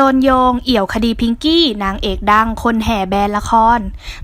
โดนโยง เอี่ยวคดีพิงกี้ นางเอกดัง คนแห่แบนละคร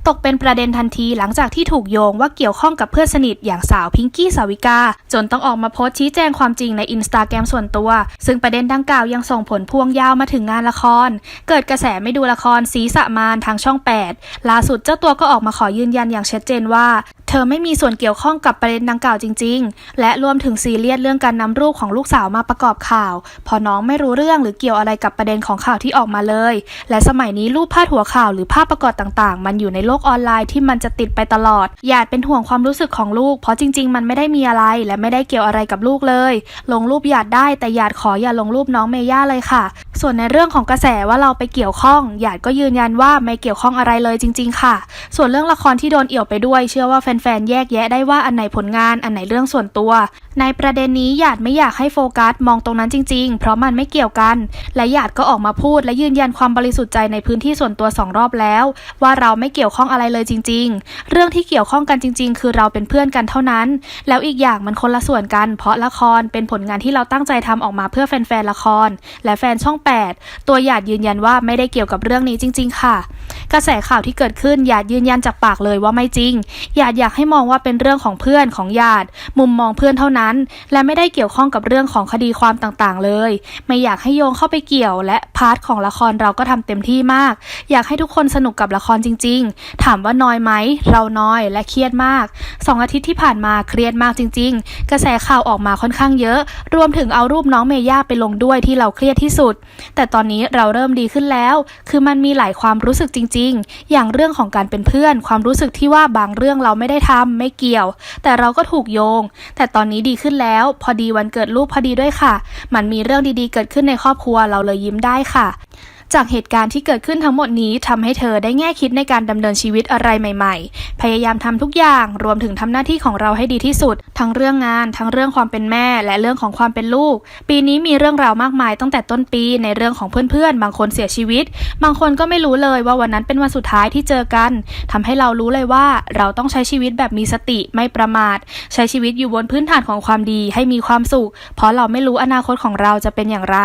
ตกเป็นประเด็นทันทีหลังจากที่ถูกโยงว่าเกี่ยวข้องกับเพื่อนสนิทอย่างสาวพิงกี้สาวิกา จนต้องออกมาโพสต์ชี้แจงความจริงในอินสตาแกรมส่วนตัว ซึ่งประเด็นดังกล่าวยังส่งผลพวงยาวมาถึงงานละคร เกิดกระแสไม่ดูละครสีสะมานทางช่อง 8 ล่าสุดเจ้าตัวก็ออกมาขอยืนยันอย่างชัดเจนว่าเธอไม่มีส่วนเกี่ยวข้องกับประเด็นดังกล่าวจริง ๆ และรวมถึงซีเรียสเรื่องการนำรูปของลูกสาวมาประกอบข่าว พอน้องไม่รู้เรื่องหรือเกี่ยวอะไรกับประเด็นของข่าวที่ออกมาเลย และสมัยนี้รูปพาดหัวข่าวหรือภาพประกอบต่างๆ มันอยู่ในโลกออนไลน์ที่มันจะติดไปตลอดหยาดเป็นห่วงความรู้สึกของลูก เพราะจริง ๆ มันไม่ได้มีอะไรและไม่ได้เกี่ยวอะไรกับลูกเลย ลงรูปหยาดได้แต่หยาดขออย่าลงรูปน้องเมย่าเลยค่ะ ส่วนในเรื่องของกระแสว่าเราไปเกี่ยวข้องหยาดก็ยืนยันว่าไม่เกี่ยวข้องอะไรเลยจริง ๆ ค่ะ ส่วนเรื่องละครที่โดนเอี่ยวไปด้วย เชื่อว่าแฟนๆแยกแยะได้ว่าอันไหนผลงานอันไหนเรื่องส่วนตัว ในประเด็นนี้หยาดไม่อยากให้โฟกัสมองตรงนั้นจริง ๆ เพราะมันไม่เกี่ยวกัน และหยาดก็ออกมาพูดและยืนยันความบริสุทธิ์ใจในพื้นที่ส่วนตัวสองรอบแล้ว ว่าเราไม่เกี่ยวข้องอะไรเลยจริง ๆ เรื่องที่เกี่ยวข้องกันจริง ๆ คือเราเป็นเพื่อนกันเท่านั้น แล้วอีกอย่างมันคนละส่วนกัน เพราะละครเป็นผลงานที่เราตั้งใจทำออกมาเพื่อแฟนๆละคร และแฟนช่อง8 ตัวหยาดยืนยันว่าไม่ได้เกี่ยวกับเรื่องนี้จริง ๆ ค่ะ กระแสข่าวที่เกิดขึ้นหยาดยืนยันจากปากเลยว่าไม่จริงหยาดอยากให้มองว่าเป็นเรื่องของเพื่อนของหยาด มุมมองเพื่อนเท่านั้น และไม่ได้เกี่ยวข้องกับเรื่องของคดีความต่างๆ เลย ไม่อยากให้โยงเข้าไปเกี่ยว และพาร์ทของละครเราก็ทำเต็มที่มาก อยากให้ทุกคนสนุกกับละครจริง ๆ ถามว่าน้อยไหมเราน้อยและเครียดมากสองอาทิตย์ที่ผ่านมาเครียดมากจริง ๆ กระแสข่าวออกมาค่อนข้างเยอะ รวมถึงเอารูปน้องเมย่าไปลงด้วยที่เราเครียดที่สุด แต่ตอนนี้เราเริ่มดีขึ้นแล้ว คือมันมีหลายความรู้สึกจริงๆอย่างเรื่องของการเป็นเพื่อน ความรู้สึกที่ว่าบางเรื่องเราไม่ได้ทำไม่เกี่ยว แต่เราก็ถูกโยง แต่ตอนนี้ดีขึ้นแล้ว พอดีวันเกิดลูกพอดีด้วยค่ะ มันมีเรื่องดีๆ เกิดขึ้นในครอบครัวเราเลยยิ้มได้ค่ะ จากเหตุการณ์ที่เกิดขึ้นทั้งหมดนี้ทำให้เธอได้แง่คิดในการดำเนินชีวิตอะไรใหม่ ๆ พยายามทำทุกอย่างรวมถึงทำหน้าที่ของเราให้ดีที่สุด ทั้งเรื่องงาน ทั้งเรื่องความเป็นแม่ และเรื่องของความเป็นลูก ปีนี้มีเรื่องราวมากมายตั้งแต่ต้นปีในเรื่องของเพื่อนๆ บางคนเสียชีวิต บางคนก็ไม่รู้เลยว่าวันนั้นเป็นวันสุดท้ายที่เจอกันทำให้เรารู้เลยว่าเราต้องใช้ชีวิตแบบมีสติไม่ประมาท ใช้ชีวิตอยู่บนพื้นฐานของความดีให้มีความสุข เพราะเราไม่รู้อนาคตของเราจะเป็นอย่างไร